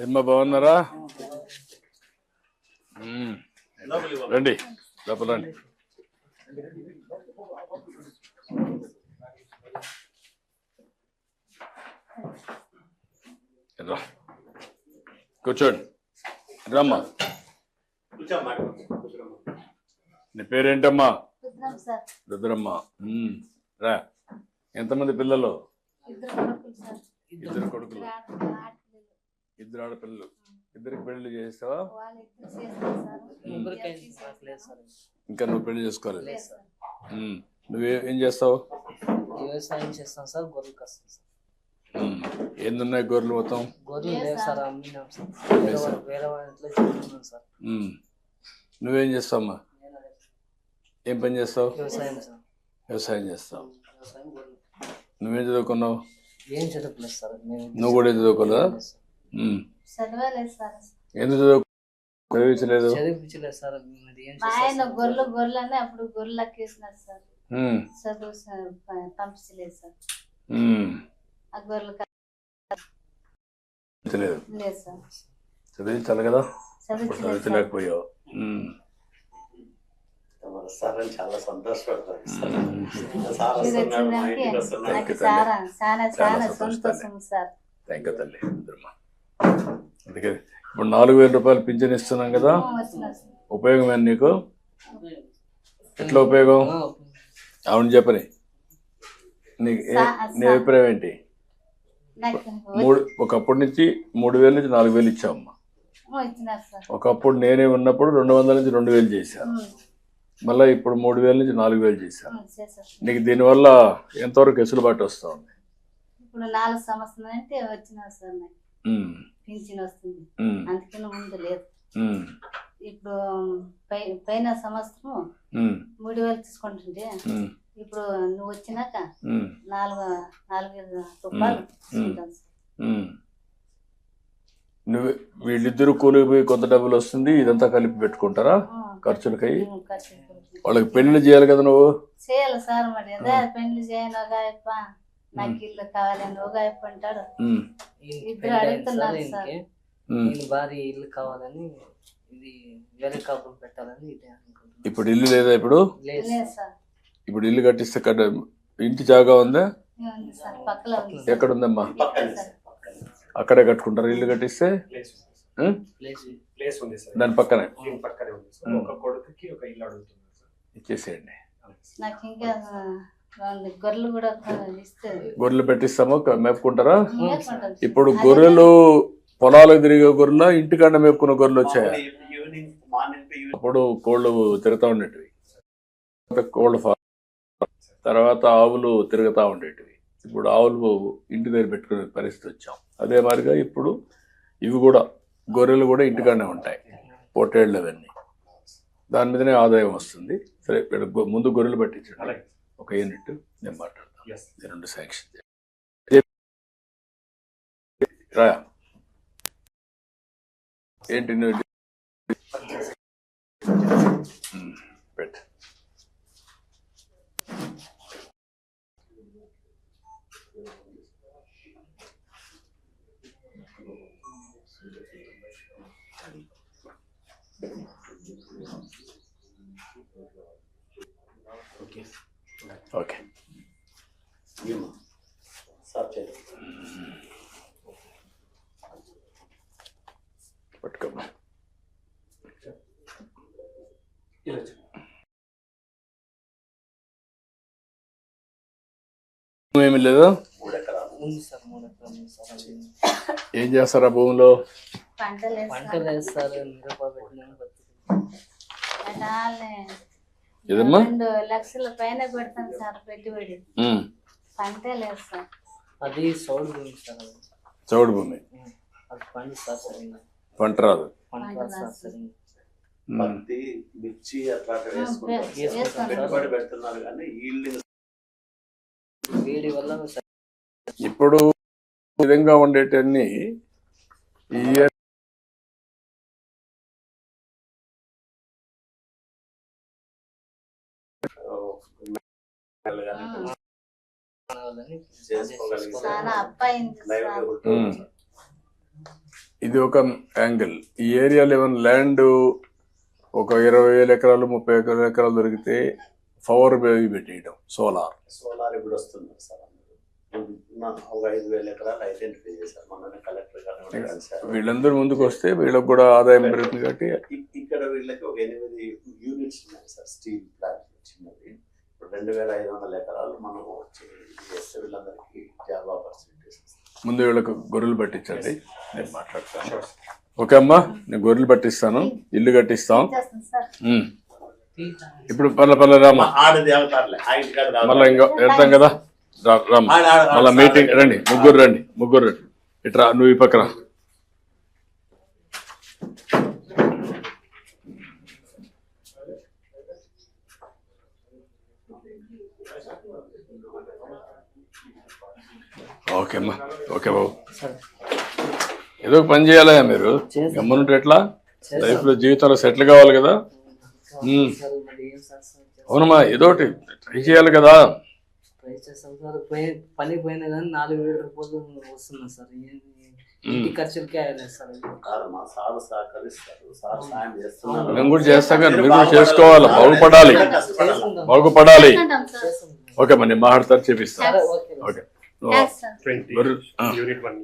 ఏమ్మా బాగున్నారా. రండి లోపల రండి. రా. కూర్చోండి. రమ్మా. నీ పేరేంటమ్మా? రుద్రమ్మ. మ్మ్. రా. ఎంతమంది పిల్లలు? ఇద్దరు కొడుకులు ఇద్దరు ఆడపిల్లలు. ఇద్దరు ఆడపిల్లలు ఇద్దరికి పెళ్ళి సార్. ఇంకా నువ్వు పెళ్ళి చేసుకోలేదు. నువ్వే ఏం చేస్తావు? వ్యవసాయం చేస్తాం సార్ గొర్రెలు కస్తాం సార్. గొర్రెలు మొత్తం? గొర్రెలు లేవు సార్. సార్. అమ్మినాం సార్. వేరే. వాళ్ళ- సార్. నువ్వేం చేస్తావమ్మా? ఏం పని చేస్తావు? వ్యవసాయం సార్. వ్యవసాయం చేస్తావు. నువ్వేం చదువుకున్నావు? ఏం చదువుకోలేదు సార్. మేము నువ్వు కూడా ఏం చదువుకోలేదా ఎందుకు చదువు? చదివించలేదు. చదివించలేదు సార్ ఆయన? గొర్రెలు గొర్రెలు అని అప్పుడు గొర్రెలు ఎక్కేసినారు సార్. చదువు పంపించలేదు సార్. ఆ గొర్రెలు లేదు సార్. చదివించాలి కదా? చదివించలేకపోయావు. చాలా సంతోషపడతాను సార్. నాకు. అందుకే ఇప్పుడు నాలుగు వేల రూపాయలు పింఛన్ ఇస్తున్నాం కదా. ఉపయోగమేనా నీకు? ఎట్లా ఉపయోగం? అవును చెప్పని నీ ఏ- సా- నీ అభిప్రాయం ఏంటి? నాకు మూడు ఒకప్పటి నుంచి మూడు వేల నుంచి నాలుగు వేలు ఇచ్చామమ్మా ఒకప్పుడు నేనే ఉన్నప్పుడు రెండు వందల నుంచి రెండు వేలు చేశాను మళ్ళీ ఇప్పుడు మూడు వేల నుంచి నాలుగు వేలు చేశాను. నీకు దీనివల్ల ఎంతవరకు వెసులుబాటు వస్తా ఉంది ఇప్పుడు నాలుగు సంవత్సరాలు అంటే వచ్చినారు సార్ నాకు. పింఛన్ వస్తుంది అందుకని ముందు లేదు. ఇప్పుడు పైన సంవత్సరం మూడు వేలు తీసుకుంటుంటే ఇప్పుడు నువ్వు వచ్చినాక నాలుగు నాలుగు రూపాయలు తీసుకుంటాను. నువ్వు వీళ్ళిద్దరు కూలికి పోయి కొంత డబ్బులు వస్తుంది ఇదంతా కలిపి పెట్టుకుంటారా? ఖర్చులకై. వాళ్ళకి పెళ్ళి చేయాలి కదా నువ్వు? చేయాలి సార్ మరి పెళ్ళి చేయను ఒక నాకు ఇల్లు కావాలని ఒక అంటాడు. ఇద్దరు అడుగుతున్నారు సార్ భారీ ఇల్లు కావాలని ఇది వేరే పెట్టాలని ఇదే అనుకుంటున్నాను ఇప్పుడు ఇల్లు లేదా ఇప్పుడు? లేదు లేదు సార్. సార్. ఇప్పుడు ఇల్లు కట్టిస్తే కట్ట ఇంటి జాగా ఉందా? ఉంది సార్? పక్కన ఉంది సార్. ఎక్కడ ఉందమ్మా? పక్కనే సార్. పక్కనే అక్కడే కట్టుకుంటారు ఇల్లు కట్టిస్తే? ప్లేస్ ఉంది సార్. ఉమ్? ప్లేస్ ప్లేస్ ఉంది సార్. దాని పక్కనే? దీని పక్కనే ఉంది సార్. ఒక కొడుకుకి ఒక ఇల్లు అడుగుతున్నారు సార్. ఇచ్చేసేయండి. నాకు ఇంకా రెండు గొర్రెలు పెట్టిస్తామో మేపుకుంటారా. ఇప్పుడు గొర్రెలు పొలాలకు తిరిగే గొర్రెల ఇంటికాడ మేపుకున్న గొర్రెలు వచ్చాయా? అప్పుడు కోళ్ళు తిరుగుతూ ఉండేటివి. తర్వాత కోళ్ళ ఫారం తర్వాత ఆవులు తిరుగుతూ ఉండేటివి. ఇప్పుడు ఆవులు ఇంటి దగ్గర పెట్టుకునే పరిస్థితి వచ్చాం. అదే మాదిరిగా ఇప్పుడు ఇవి కూడా గొర్రెలు కూడా ఇంటికాడనే ఉంటాయి. పొట్టేళ్ళు అవన్నీ. దాని మీదనే ఆదాయం వస్తుంది. సరే ముందు గొర్రెలు పట్టించండి. ఒక యూనిట్ నేను మాట్లాడతాను. రెండు శాంక్షన్ చేయండి. రా ఏంటి నువ్వు ఉమ్, పెట్టు. Okay okay. పట్టుకోమ్మా. ఏమి లేదు ఏం చేస్తారా భూమిలో? పంటలు పంటలు వేస్తారు. మిరప ఎడాలే ఏదమ్మా? రెండు లక్షల పైన సార్ పెట్టుబడి. అది సౌడ్ భూమి సార్ చౌడు భూమి. అది పండు సార్ సరిగ్గా. పంట రాదు. పంట పంట రాదు సార్. రాదు. సరిగ్గా. ఉమ్, పత్తి మిర్చి వేసుకుంటారు. పెట్టుబడి పెడుతున్నారు కానీ ఈల్డింగ్ వేడి వల్ల ఇప్పుడు ఈ విధంగా ఉండేటన్ని ఈ ఇది ఒక యాంగిల్. ఈ ఏరియాలో ఏమైనా ల్యాండ్ ఒక ఇరవై వేల ఎకరాలు ముప్పై వేల ఎకరాలు దొరికితే పవర్ బేవి పెట్టేయడం సోలార్. సోలార్ ఇప్పుడు వస్తున్నారు సార్ అందరూ ఉన్న ఒక ఐదు వేల ఎకరాలు ఐడెంటిఫై చేశారు మొన్న కలెక్టర్ గారు కూడా కలిశారు. వీళ్ళందరూ ముందుకు వస్తే వీళ్ళకి కూడా ఆదాయం పెరుగుతుంది కాబట్టి ఇక్కడ వీళ్ళకి ఒక ఎనిమిది యూనిట్స్ ఉన్నాయి సార్ స్టీల్ ప్లాంట్. చిన్నది ఇప్పుడు రెండు వేల ఐదు వందల ఎకరాలు మనం చే- ఇది చేస్తే వీళ్ళందరికీ జాబ్ ఆపర్చునిటీస్ ముందు వీళ్ళకు గొర్రెలు పట్టించండి. నేను మాట్లాడతాను. ఓకే అమ్మా నేను గొర్రెలు పట్టిస్తాను. ఇల్లు కట్టిస్తాం. ఇప్పుడు పల్ల పల్ల రామా. మళ్ళీ ఇంకా వెళ్తాం కదా? రామ్. మళ్ళీ మీటింగ్. రండి. ముగ్గురు రండి ముగ్గురు రండి. ఇట్రా నువ్వు ఈ పక్కన. ఓకే అమ్మా. ఓకే బాబు. ఏదో పని చేయాలా మీరు. గమ్మునుంటే ఎట్లా? చేస్తాం. లైఫ్లో జీవితంలో సెటిల్ కావాలి కదా. అవునమ్మా ఏదో ఒకటి ట్రై చేయాలి కదా. ట్రై చేస్తాం సార్. పని పోయినా కానీ నాలుగు వేల రూపాయలు వస్తున్నాయి సార్. ఇంటి ఖర్చులకే అయ్యలేదు సార్ ఇది. కాదు మా సార్ సహకరిస్తారు. సార్ సాయం చేస్తున్నారు. మేము కూడా చేస్తాం కానీ మీరు కూడా చేసుకోవాలి. బాగుపడాలి. బాగుపడాలి. ఓకే మరి మాట్లాడతారు చేపిస్తాను ఓకే. Unit one